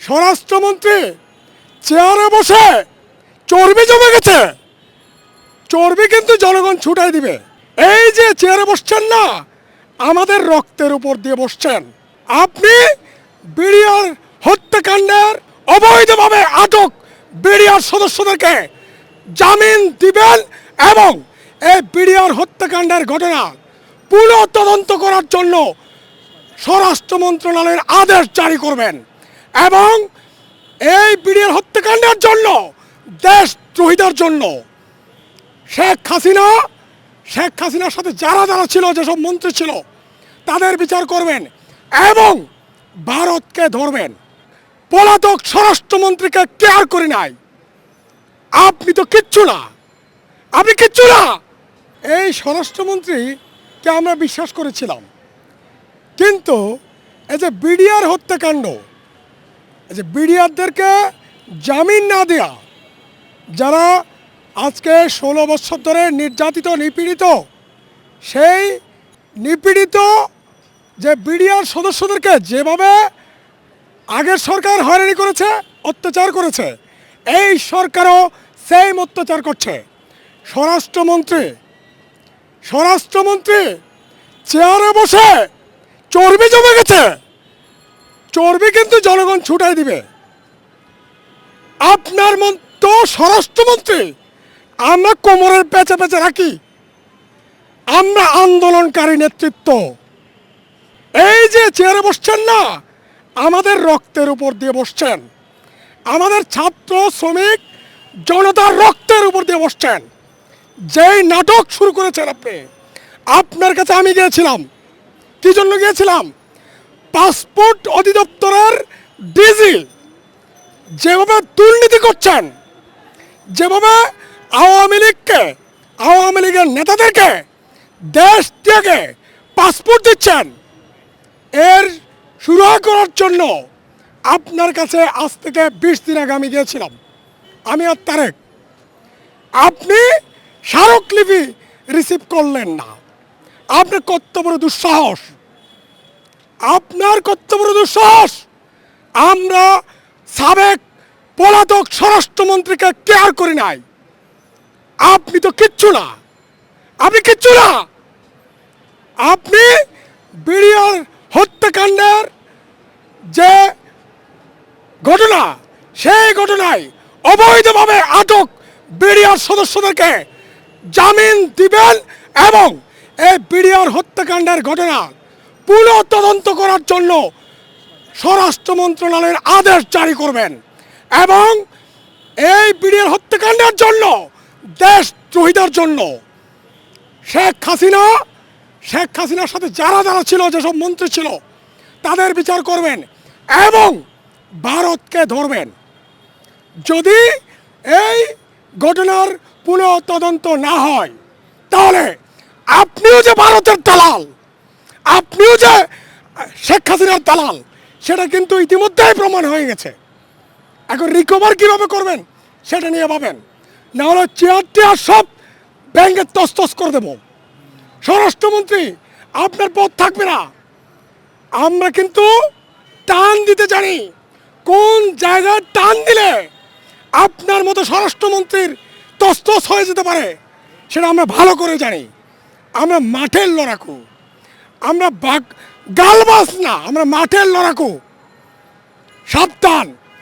স্বরাষ্ট্রমন্ত্রী, চেয়ারে বসে চর্বি জমে গেছে। চর্বি কিন্তু জনগণ ছুটাই দিবে। এই যে চেয়ারে বসছেন না, আমাদের রক্তের উপর দিয়ে বসছেন। আপনি বিডিআর হত্যাকাণ্ডের অবৈধভাবে আটক বিডিআর সদস্যদেরকে জামিন দিবেন এবং এই বিডিআর হত্যাকাণ্ডের ঘটনা পুনঃ তদন্ত করার জন্য স্বরাষ্ট্র মন্ত্রণালয়ের আদেশ জারি করবেন। এবং এই বিডিআর হত্যাকাণ্ডের জন্য, দেশদ্রোহীদের জন্য শেখ হাসিনা, শেখ হাসিনার সাথে যারা যারা ছিল, যেসব মন্ত্রী ছিল, তাদের বিচার করবেন এবং ভারতকে ধরবেন। পলাতক স্বরাষ্ট্রমন্ত্রীকে কেয়ার করি নাই। আপনি তো কিচ্ছু না। আপনি কিচ্ছু না। এই স্বরাষ্ট্রমন্ত্রীকে আমরা বিশ্বাস করেছিলাম। কিন্তু এই যে বিডিআর হত্যাকাণ্ড যে বিডিআরদেরকে জামিন না দেয়া, যারা আজকে ষোলো বছর ধরে নির্যাতিত, নিপীড়িত, সেই নিপীড়িত যে বিডিআর সদস্যদেরকে যেভাবে আগের সরকার হয়রানি করেছে, অত্যাচার করেছে, এই সরকারও সেম অত্যাচার করছে। স্বরাষ্ট্রমন্ত্রী স্বরাষ্ট্রমন্ত্রী চেয়ারে বসে চর্বি জমে গেছে। চর্বি কিন্তু জনগণ ছুটাই দিবে। আপনার মতো স্বরাষ্ট্রমন্ত্রী, আমরা কোমরের পেঁচে পেঁচে রাখি। আমরা আন্দোলনকারী নেতৃত্ব। এই যে চেয়ারে বসছেন না, আমাদের রক্তের উপর দিয়ে বসছেন। আমাদের ছাত্র, শ্রমিক, জনতার রক্তের উপর দিয়ে বসছেন। যেই নাটক শুরু করেছেন আপনি, আপনার কাছে আমি গিয়েছিলাম। কি জন্য গিয়েছিলাম? পাসপোর্ট অধিদপ্তরের ডিজি যেভাবে দুর্নীতি করছেন, যেভাবে আওয়ামী লীগকে, আওয়ামী লীগের নেতাদেরকে দেশ থেকে পাসপোর্ট দিচ্ছেন, এর শুরু করার জন্য আপনার কাছে আজ থেকে বিশ দিন আগে আমি গিয়েছিলাম। আমি আর তারেক। আপনি স্মারকলিপি রিসিভ করলেন না। আপনার কত বড় দুঃসাহস। আপনার কত বড় দুঃসাহস আমরা সাবেক পলাতক স্বরাষ্ট্রমন্ত্রীকে কেয়ার করি নাই। আপনি তো কিচ্ছু না। আপনি কিচ্ছু না। আপনি বিডিআর হত্যাকাণ্ডের যে ঘটনা, সেই ঘটনায় অবৈধভাবে আটক বিডিআর সদস্যদেরকে জামিন দিবেন এবং এই বিডিআর হত্যাকাণ্ডের ঘটনা পুনঃ তদন্ত করার জন্য স্বরাষ্ট্র মন্ত্রণালয়ের আদেশ জারি করবেন এবং এই বিডিআর হত্যাকাণ্ডের জন্য, দেশদ্রোহীদের জন্য শেখ হাসিনা, শেখ হাসিনার সাথে যারা যারা ছিল, যেসব মন্ত্রী ছিল, তাদের বিচার করবেন এবং ভারতকে ধরবেন। যদি এই ঘটনার পুনঃ তদন্ত না হয়, তাহলে আপনিও যে ভারতের দালাল! আপনিও যে শেখ হাসিনার দালাল, সেটা কিন্তু ইতিমধ্যেই প্রমাণ হয়ে গেছে। এখন রিকভার কীভাবে করবেন, সেটা নিয়ে ভাবেন। না হলে চেয়ার টেয়ার সব ব্যাংকে তস্তস করে দেবো। স্বরাষ্ট্রমন্ত্রী, আপনার পথ থাকবে না। আমরা কিন্তু টান দিতে জানি, কোন জায়গায় টান দিলে আপনার মতো স্বরাষ্ট্রমন্ত্রীর তস্তস হয়ে যেতে পারে, সেটা আমরা ভালো করে জানি। আমরা মাঠের লড়াকু। আমরা বাগ গালবাস না আমরা মাঠের লড়াকু। সাবধান।